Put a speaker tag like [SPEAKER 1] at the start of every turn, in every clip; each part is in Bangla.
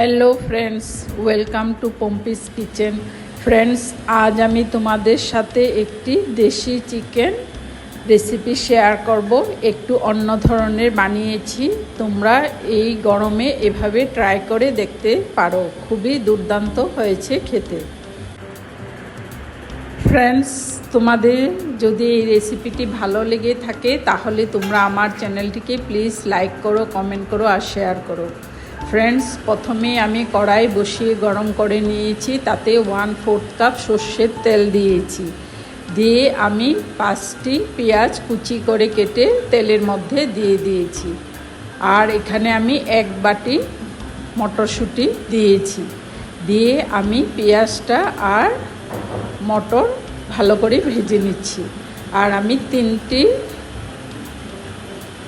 [SPEAKER 1] Hello friends welcome to Pompi's kitchen friends আজ আমি তোমাদের সাথে একটি দেশি চিকেন রেসিপি শেয়ার করব। একটু অন্য ধরনের বানিয়েছি। তোমরা এই গরমে এভাবে ট্রাই করে দেখতে পারো। খুবই দুর্দান্ত হয়েছে খেতে। ফ্রেন্ডস তোমাদের যদি এই রেসিপিটি ভালো লেগে থাকে, তাহলে তোমরা আমার চ্যানেলটিকে প্লিজ লাইক করো কমেন্ট করো আর শেয়ার করো। ফ্রেন্ডস প্রথমে আমি কড়াই বসিয়ে গরম করে নিয়েছি, তাতে ওয়ান ফোর্থ কাপ সর্ষের তেল দিয়েছি। দিয়ে আমি পাঁচটি পেঁয়াজ কুচি করে কেটে তেলের মধ্যে দিয়ে দিয়েছি। আর এখানে আমি এক বাটি মটরশুঁটি দিয়েছি। দিয়ে আমি পেঁয়াজটা আর মটর ভালো করে ভেজে নিচ্ছি। আর আমি তিনটি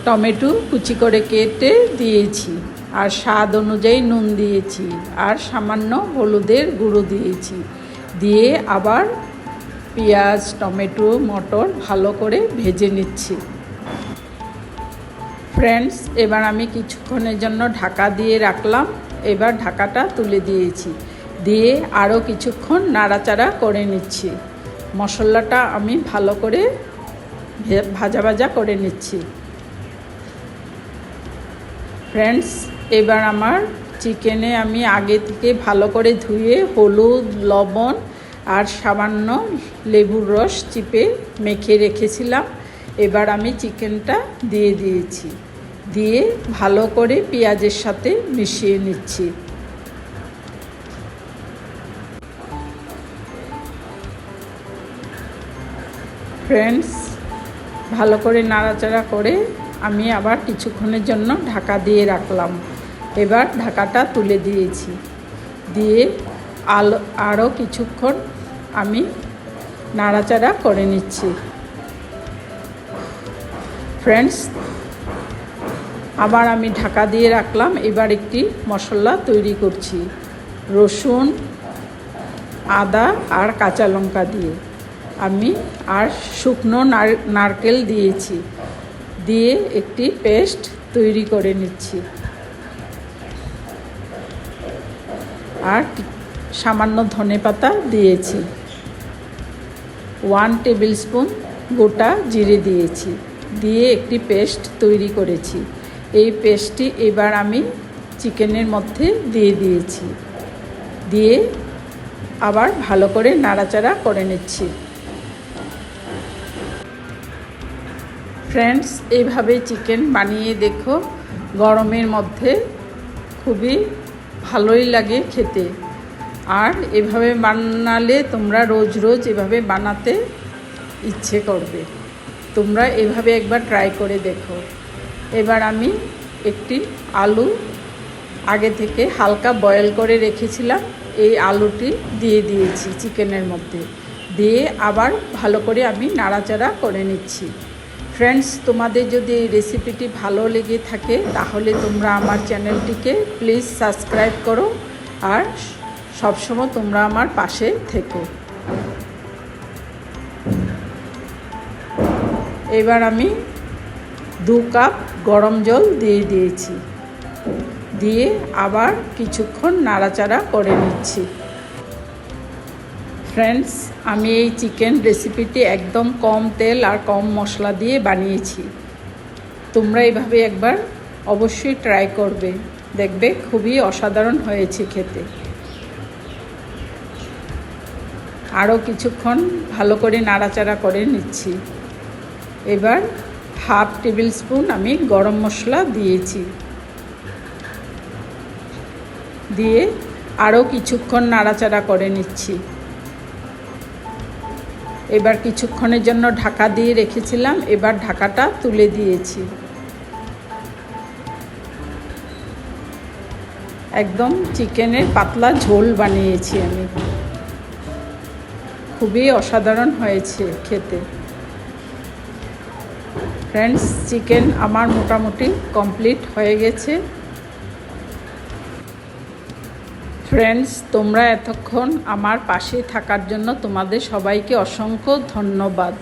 [SPEAKER 1] টমেটো কুচি করে কেটে দিয়েছি। আর স্বাদ অনুযায়ী নুন দিয়েছি, আর সামান্য হলুদের গুঁড়ো দিয়েছি। দিয়ে আবার পেঁয়াজ, টমেটো, মটর ভালো করে ভেজে নিচ্ছি। ফ্রেন্ডস, এবার আমি কিছুক্ষণের জন্য ঢাকা দিয়ে রাখলাম। এবার ঢাকাটা তুলে দিয়েছি। দিয়ে আরও কিছুক্ষণ নাড়াচাড়া করে নিচ্ছি। মশলাটা আমি ভালো করে ভাজা ভাজা করে নিচ্ছি। ফ্রেন্ডস এবার আমার চিকেনে আমি আগে থেকে ভালো করে ধুয়ে হলুদ, লবণ আর সামান্য লেবুর রস চিপে মেখে রেখেছিলাম। এবার আমি চিকেনটা দিয়ে দিয়েছি। দিয়ে ভালো করে পেঁয়াজের সাথে মিশিয়ে নিচ্ছি। ফ্রেন্ডস ভালো করে নাড়াচাড়া করে আমি আবার কিছুক্ষণের জন্য ঢাকা দিয়ে রাখলাম। এবার ঢাকাটা তুলে দিয়েছি। দিয়ে আলো আরও কিছুক্ষণ আমি নাড়াচাড়া করে নিচ্ছি। ফ্রেন্ডস আবার আমি ঢাকা দিয়ে রাখলাম। এবার একটি মশলা তৈরি করছি। রসুন, আদা আর কাঁচা লঙ্কা দিয়ে। আমি আর শুকনো নারকেল দিয়েছি। দিয়ে একটি পেস্ট তৈরি করে নিচ্ছি। আর সামান্য ধনে পাতা দিয়েছি। ওয়ান টেবিল স্পুন গোটা জিরে দিয়েছি। দিয়ে একটি পেস্ট তৈরি করেছি। এই পেস্টটি এবার আমি চিকেনের মধ্যে দিয়ে দিয়েছি। দিয়ে আবার ভালো করে নাড়াচাড়া করে নিচ্ছি। ফ্রেন্ডস এইভাবে চিকেন বানিয়ে দেখো। গরমের মধ্যে খুবই ভালোই লাগে খেতে। আর এভাবে বানালে তোমরা রোজ রোজ এভাবে বানাতে ইচ্ছে করবে। তোমরা এভাবে একবার ট্রাই করে দেখো। এবার আমি একটি আলু আগে থেকে হালকা বয়েল করে রেখেছিলাম। এই আলুটি দিয়ে দিয়েছি চিকেনের মধ্যে। দিয়ে আবার ভালো করে আমি নাড়াচাড়া করে নিচ্ছি। ফ্রেন্ডস তোমাদের যদি এই রেসিপিটি ভালো লেগে থাকে, তাহলে তোমরা আমার চ্যানেলটিকে প্লিজ সাবস্ক্রাইব করো আর সবসময় তোমরা আমার পাশে থেকো। এবার আমি দু কাপ গরম জল দিয়ে দিয়েছি। দিয়ে আবার কিছুক্ষণ নাড়াচাড়া করে নিচ্ছি। ফ্রেন্ডস আমি এই চিকেন রেসিপিটি একদম কম তেল আর কম মশলা দিয়ে বানিয়েছি। তোমরা এইভাবে একবার অবশ্যই ট্রাই করবে। দেখবে খুবই অসাধারণ হয়েছে খেতে। আরও কিছুক্ষণ ভালো করে নাড়াচাড়া করে নিচ্ছি। এবার হাফ টেবিল স্পুন আমি গরম মশলা দিয়েছি। দিয়ে আরও কিছুক্ষণ নাড়াচাড়া করে নিচ্ছি। এবার কিছুক্ষণের জন্য ঢাকা দিয়ে রেখেছিলাম, এবার ঢাকাটা তুলে দিয়েছি। একদম চিকেনের পাতলা ঝোল বানিয়েছি আমি। খুবই অসাধারণ হয়েছে খেতে। ফ্রেন্ডস, চিকেন আমার মোটামুটি কমপ্লিট হয়ে গেছে। ফ্রেন্ডস তোমরা এতক্ষণ আমার পাশে থাকার জন্য তোমাদের সবাইকে অসংখ্য ধন্যবাদ।